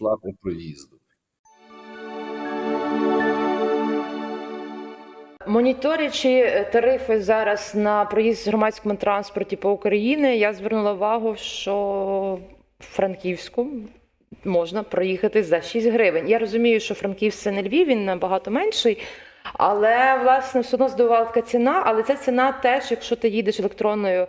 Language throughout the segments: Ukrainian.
плати проїзду. Моніторячи е, тарифи зараз на проїзд в громадському транспорті по Україні, я звернула увагу, що в Франківську можна проїхати за 6 гривень. Я розумію, що Франківськ це не Львів, він набагато менший. Але власне все одно здивувала така ціна. Але ця ціна теж, якщо ти їдеш електронною,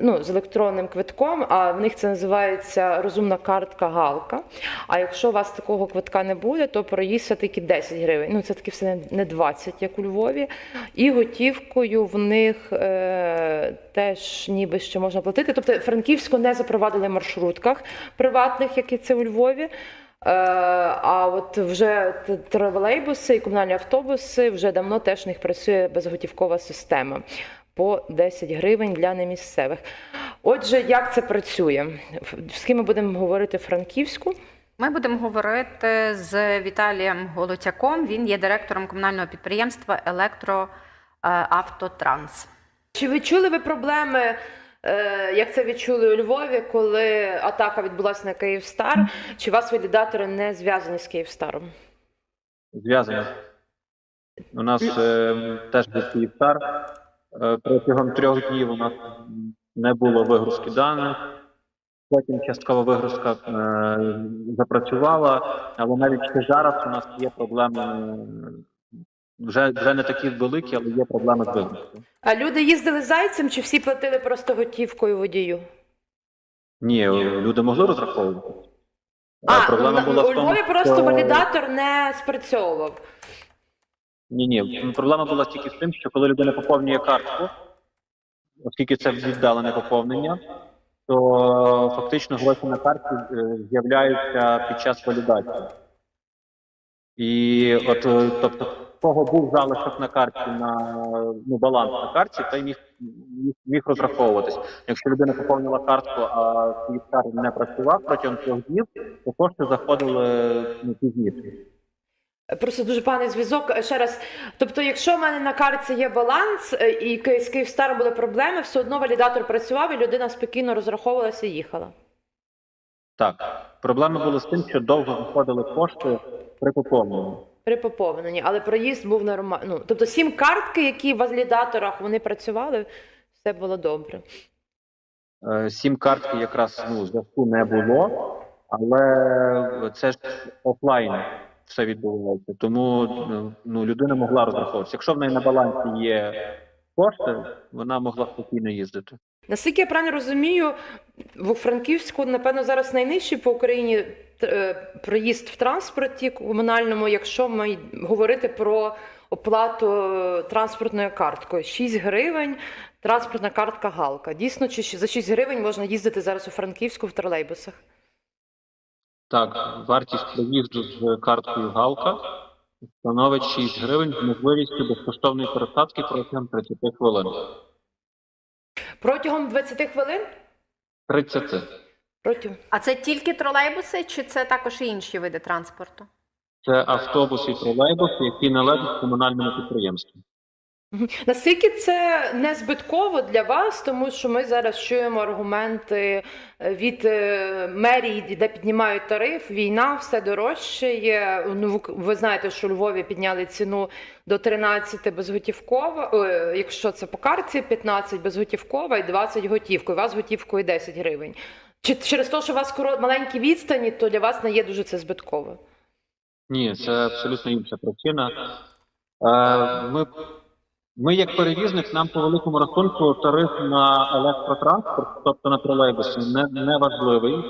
ну з електронним квитком, а в них це називається розумна картка Галка. А якщо у вас такого квитка не буде, то проїзд все таки 10 гривень. Ну це таки все не 20, як у Львові. І готівкою в них е, теж ніби ще можна платити. Тобто Франківську не запровадили в маршрутках приватних, як і це у Львові. Е, А от вже тролейбуси і комунальні автобуси вже давно теж в них працює безготівкова система по 10 гривень для немісцевих. Отже, як це працює? З ким ми будемо говорити франківську? Ми будемо говорити з Віталієм Голотяком. Він є директором комунального підприємства Електроавтотранс. Чи відчули ви проблеми, як це відчули у Львові, коли атака відбулася на Київстар? Чи вас валідатори не зв'язані з Київстаром? Зв'язані. У нас е, теж був Київстар. Е, протягом трьох днів у нас не було вигрузки даних. Потім часткова вигрузка е, запрацювала, але навіть ще зараз у нас є проблеми. Е, Вже, вже не такі великі, але є проблеми з вигрузкою. А люди їздили зайцем, чи всі платили просто готівкою водію? Ні, люди могли розраховувати. А, проблема у, була у в тому, Львові просто що... валідатор не спрацьовував. Ні, ні. Проблема була тільки з тим, що коли людина поповнює картку, оскільки це віддалене поповнення, то фактично гроші на карті е, з'являються під час валідації. І от, е, тобто, кого був залишок на карті на ну, баланс на карті, той міг, міг, міг розраховуватись. Якщо людина поповнила картку, а Київстар не працював протягом трьох днів, то кошти заходили ну, пізніше. Просто дуже поганий зв'язок. Ще раз, тобто, якщо в мене на карті є баланс е, і з Київстаром були проблеми, все одно валідатор працював і людина спокійно розраховувалася і їхала. Так, проблеми були з тим, що довго виходили кошти при поповненні. При поповненні, але проїзд був нормальний. Ну, тобто сім картки, які в валідаторах вони працювали, все було добре. Е, Сім картки якраз ну, зв'язку не було, але це ж офлайн все відбувається. Тому ну, людина могла розраховуватися. Якщо в неї на балансі є кошти, вона могла спокійно їздити. Наскільки я правильно розумію, в Франківську, напевно, зараз найнижчий по Україні е, проїзд в транспорті комунальному, якщо ми говорити про оплату е, транспортною карткою. 6 гривень транспортна картка Галка. Дійсно, чи за 6 гривень можна їздити зараз у Франківську в тролейбусах? Так, вартість проїзду з карткою Галка становить 6 гривень з можливістю безкоштовної пересадки протягом 30 хвилин. Протягом 20 хвилин? 30. Протягом. А це тільки тролейбуси, чи це також і інші види транспорту? Це автобуси і тролейбуси, які належать комунальному підприємству. Наскільки це не збитково для вас, тому що ми зараз чуємо аргументи е, від е, мерії, де піднімають тариф, війна, все дорожче є. Ну, ви- знаєте, що у Львові підняли ціну до 13 безготівкова, е, якщо це по карті, 15 безготівкова і 20 готівкою. У вас готівкою 10 гривень. Чи через те, що у вас маленькі відстані, то для вас не є дуже це збитково? Ні, це абсолютно інша причина. Ми, ми як перевізник, нам по великому рахунку тариф на електротранспорт, тобто на тролейбуси, не, не важливий,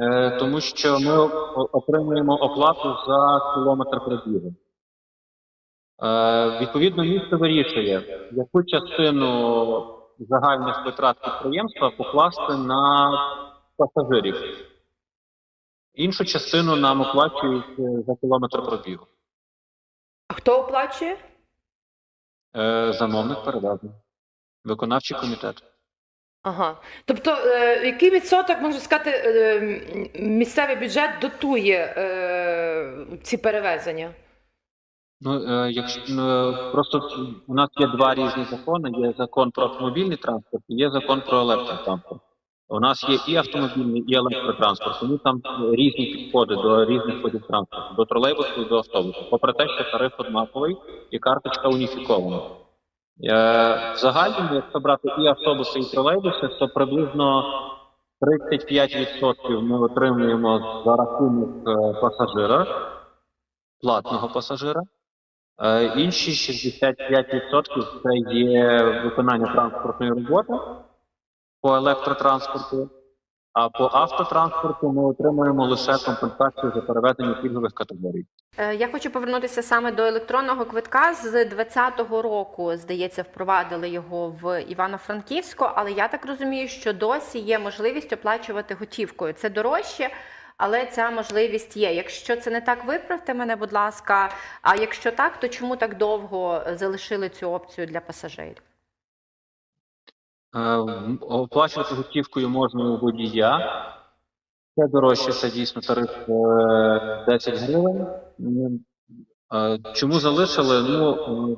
е, тому що ми отримуємо оплату за кілометр пробігу. Е, Відповідно, місто вирішує, яку частину загальних витрат підприємства покласти на пасажирів. Іншу частину нам оплачують е, за кілометр пробігу. А хто оплачує? Е, замовник передав. Виконавчий комітет. Ага. Тобто, е, який відсоток, можна сказати, е, місцевий бюджет дотує е, ці перевезення? Ну, е, якщо ну, просто у нас є два різні закони: є закон про автомобільний транспорт і є закон про електротранспорт. У нас є і автомобільний, і електротранспорт. Тому там різні підходи до різних видів транспорту, до тролейбусу і до автобусу. Попри те, що тариф однаковий і карточка уніфікована. Е, В загальному, якщо брати і автобуси, і тролейбуси, то приблизно 35% ми отримуємо за рахунок е, пасажира, платного пасажира. Е, Інші 65% це є виконання транспортної роботи по електротранспорту, а по автотранспорту ми отримуємо лише компенсацію за перевезення пільгових категорій. Е, Я хочу повернутися саме до електронного квитка. З 2020 року, здається, впровадили його в Івано-Франківську, але я так розумію, що досі є можливість оплачувати готівкою. Це дорожче, але ця можливість є. Якщо це не так, виправте мене, будь ласка. А якщо так, то чому так довго залишили цю опцію для пасажирів? Е, Оплачувати готівкою можна у водія. Це дорожче, це дійсно тариф е, 10 гривень. Е, Чому залишили? Ну, е,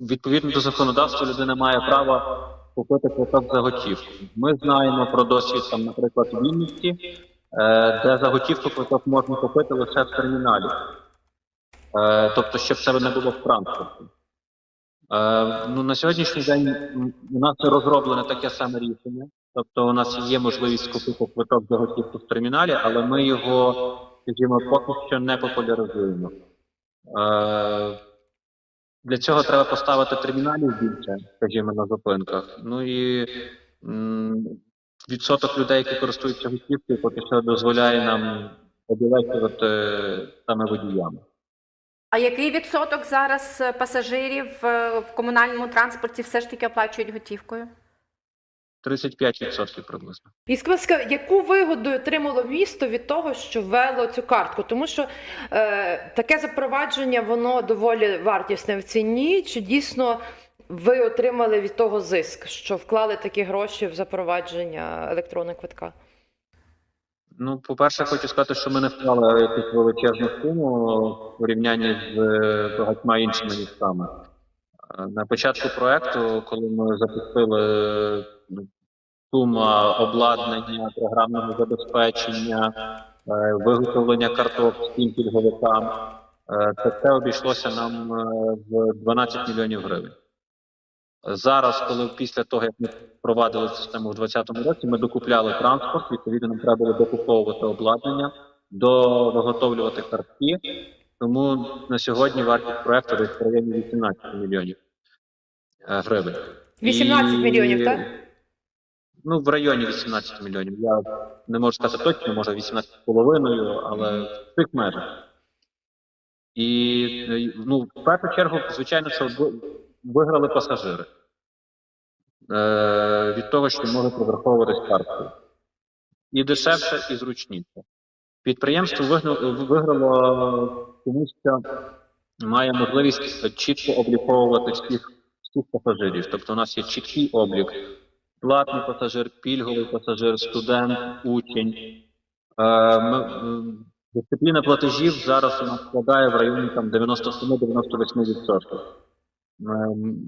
відповідно до законодавства, людина має право купити квиток за готівку. Ми знаємо про досвід, там, наприклад, у Вінниці, е, де за готівку квиток можна купити лише в терміналі. Е, Тобто, щоб це не було в транспорті. Е, ну, на сьогоднішній день у нас розроблене таке саме рішення. Тобто у нас є можливість купити квиток за готівку в терміналі, але ми його, скажімо, поки що не популяризуємо. Е, для цього треба поставити терміналів більше, скажімо, на зупинках. Ну і м, відсоток людей, які користуються готівкою, поки що дозволяє нам обілечувати саме водіями. А який відсоток зараз е, пасажирів е, в комунальному транспорті все ж таки оплачують готівкою? 35% приблизно. І скажіть, будь ласка, яку вигоду отримало місто від того, що ввело цю картку? Тому що е, таке запровадження воно доволі вартісне в ціні. Чи дійсно ви отримали від того зиск, що вклали такі гроші в запровадження електронного квитка? Ну, по-перше, хочу сказати, що ми не вклали якусь величезну суму в порівнянні з е, багатьма іншими містами. Е, На початку проекту, коли ми запустили ну, сума обладнання, програмного забезпечення, е, виготовлення карток всім пільговикам, це обійшлося нам в 12 мільйонів гривень. Зараз, коли після того, як ми впровадили систему в 2020 році, ми докупляли транспорт, відповідно, нам треба було докуповувати обладнання, доготовлювати картки. Тому на сьогодні вартість проекту десь в районі 18 мільйонів е, гривень. 18 І- мільйонів, так? Ну, в районі 18 мільйонів. Я не можу сказати точно, може 18,5, але в цих межах. І ну, в першу чергу, звичайно, що виграли пасажири е, від того, що можуть розраховуватись карткою. І дешевше, і зручніше. Підприємство виграло, тому що має можливість чітко обліковувати всіх, всіх пасажирів. Тобто у нас є чіткий облік. Платний пасажир, пільговий пасажир, студент, учень. Е, ми, дисципліна платежів зараз у нас складає в районі там 97-98%. Е,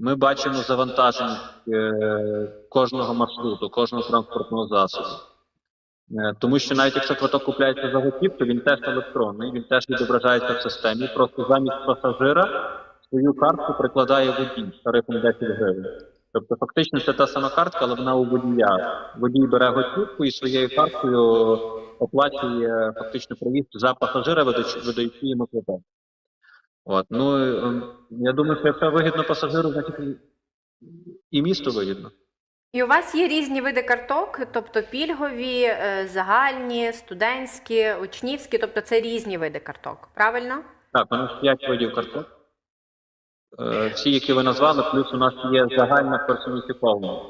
Ми бачимо завантаженість е, кожного маршруту, кожного транспортного засобу. Е, Тому що навіть якщо квиток купляється за готівку, він теж електронний, він теж відображається в системі. Просто замість пасажира свою картку прикладає водій з тарифом 10 гривень. Тобто, фактично, це та сама картка, але вона у водія. Водій бере готівку і своєю карткою оплачує фактично проїзд за пасажира, видаючи йому квиток. От, ну ем, я думаю, що якщо вигідно пасажиру, значить і місту вигідно. І у вас є різні види карток, тобто пільгові, е, загальні, студентські, учнівські, тобто це різні види карток, правильно? Так, у нас 5 видів карток. Е, Всі, які ви назвали, плюс у нас є загальна персоніфікована.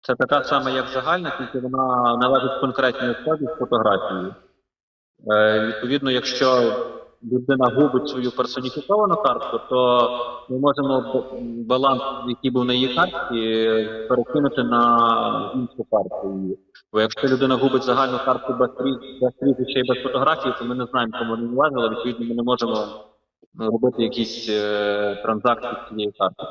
Це така сама, як загальна, тільки вона належить конкретній особі з фотографією. Е, Відповідно, якщо людина губить свою персоніфіковану картку, то ми можемо баланс, який був на її карті, перекинути на іншу картку. її. Бо якщо людина губить загальну картку без пріз- без прізвища і без фотографії, то ми не знаємо, кому вона належала, відповідно, ми не можемо ну, робити якісь е, транзакції з цією карткою.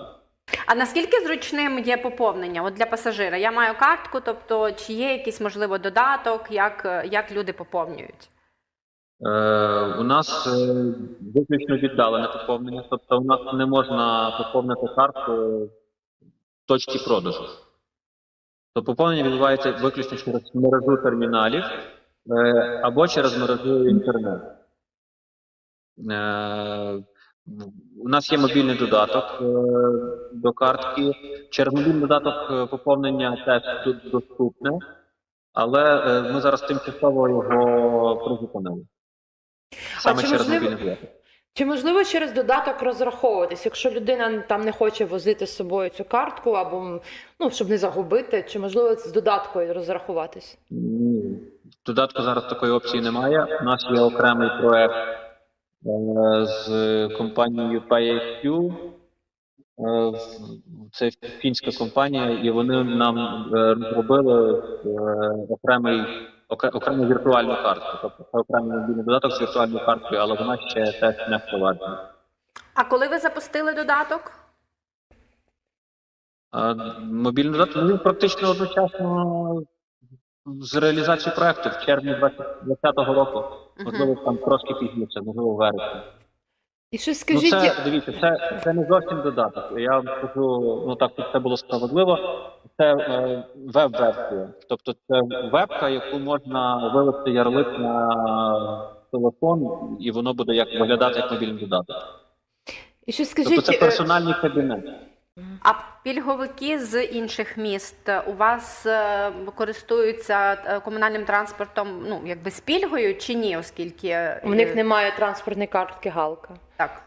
А наскільки зручним є поповнення от для пасажира? Я маю картку, тобто чи є якийсь можливо додаток, як, е, як люди поповнюють? Е, у нас е, виключно віддалене поповнення, тобто у нас не можна поповнити карту в точці продажу. То поповнення відбувається виключно через мережу терміналів е, або через мережу інтернет. У нас є мобільний додаток до картки. Через мобільний додаток поповнення теж тут доступне, але ми зараз тимчасово його призупинили. Саме через можливо- мобільний додаток. Чи можливо через додаток розраховуватись, якщо людина там не хоче возити з собою цю картку, або ну, щоб не загубити, чи можливо з додаткою розрахуватись? Додатку зараз такої опції немає. У нас є окремий проект е, з компанією PayIQ. Е, Це фінська компанія, і вони нам розробили е, окремий окрему віртуальну картку. Тобто це окремий мобільний додаток з віртуальною карткою, але вона ще теж не впроваджена. А коли ви запустили додаток? Мобільний додаток ну, він практично одночасно з реалізацією проекту в червні 2020 року. Можливо, там трошки пізніше, можливо, вересня. вересні. І що Ну, скажіть, це дивіться, це, це не зовсім додаток. Я вам скажу, ну так щоб це було справедливо. Це е, веб-версія. Тобто це вебка, яку можна вивести ярлик на телефон, і воно буде як виглядати як мобільний додаток. і що Тобто це е, персональний кабінет. А пільговики з інших міст у вас е, користуються е, комунальним транспортом, ну якби з пільгою чи ні, оскільки е, у них немає транспортної картки Галка. так.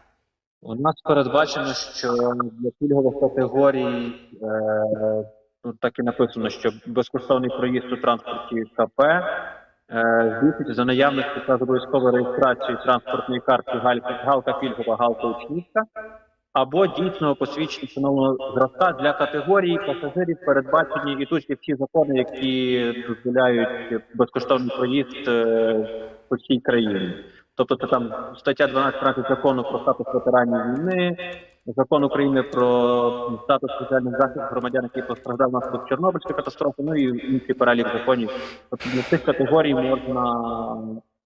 У нас передбачено, що для пільгових категорій е, тут так і написано, що безкоштовний проїзд у транспорті КП е, здійснюється за наявності та обов'язковою реєстрацією транспортної картки Галька, Галка пільгова, Галка учнівська або дійсного посвідчення встановленого зразка для категорії пасажирів, передбачені і тут є всі закони, які дозволяють безкоштовний проїзд е, по всій країні. Тобто це там стаття 12 13 закону про статус ветеранів війни, закон України про статус соціальних захисту громадян, які постраждали внаслідок Чорнобильської катастрофи, ну і інший перелік законів. Тобто для цих категорій можна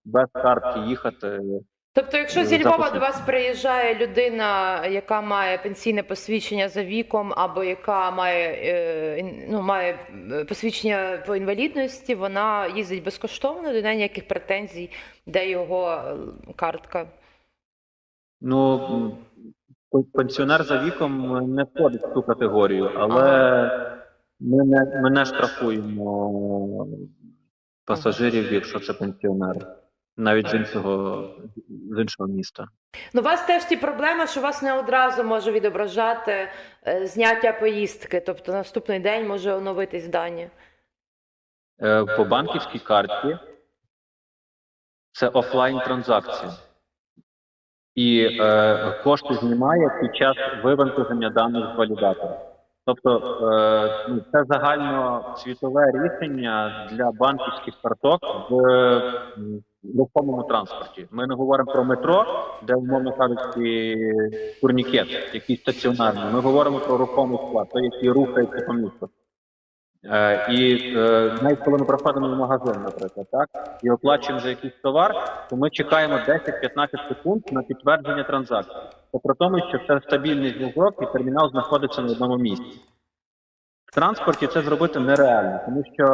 без картки їхати. Тобто, якщо зі Львова до вас приїжджає людина, яка має пенсійне посвідчення за віком, або яка має, е, ну, має е, посвідчення по інвалідності, вона їздить безкоштовно, до неї ніяких претензій, де його е, картка. Ну пенсіонер за віком не входить в цю категорію, але ми не, ми не штрафуємо пасажирів, якщо це пенсіонери, навіть з іншого з іншого міста. Ну, у вас теж ті проблеми, що вас не одразу може відображати е, зняття поїздки, тобто наступний день може оновитись дані. Е, По банківській карті це офлайн транзакція. І е, кошти знімає під час вивантаження даних з валідатора. Тобто це загально це загальносвітове рішення для банківських карток в рухомому транспорті. Ми не говоримо про метро, де, умовно кажучи, турнікет, який стаціонарний. Ми говоримо про рухомий склад, той, який рухається по місту. Е, і е, навіть коли ми проходимо в магазин, наприклад, так, і оплачуємо за якийсь товар, то ми чекаємо 10-15 секунд на підтвердження транзакції. Це про тому, що це стабільний зв'язок і термінал знаходиться на одному місці. В транспорті це зробити нереально, тому що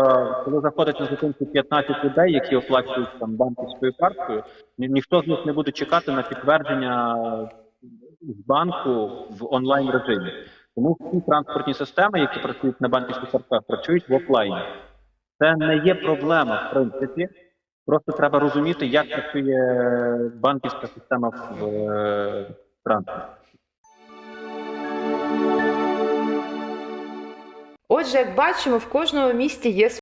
коли заходить на зупинку 15 людей, які оплачують там банківською карткою, ні, ніхто з них не буде чекати на підтвердження з банку в онлайн режимі. Тому всі транспортні системи, які працюють на банківських картках, працюють в офлайні. Це не є проблема, в принципі. Просто треба розуміти, як працює банківська система в в транспорті. Отже, як бачимо, в кожному місті є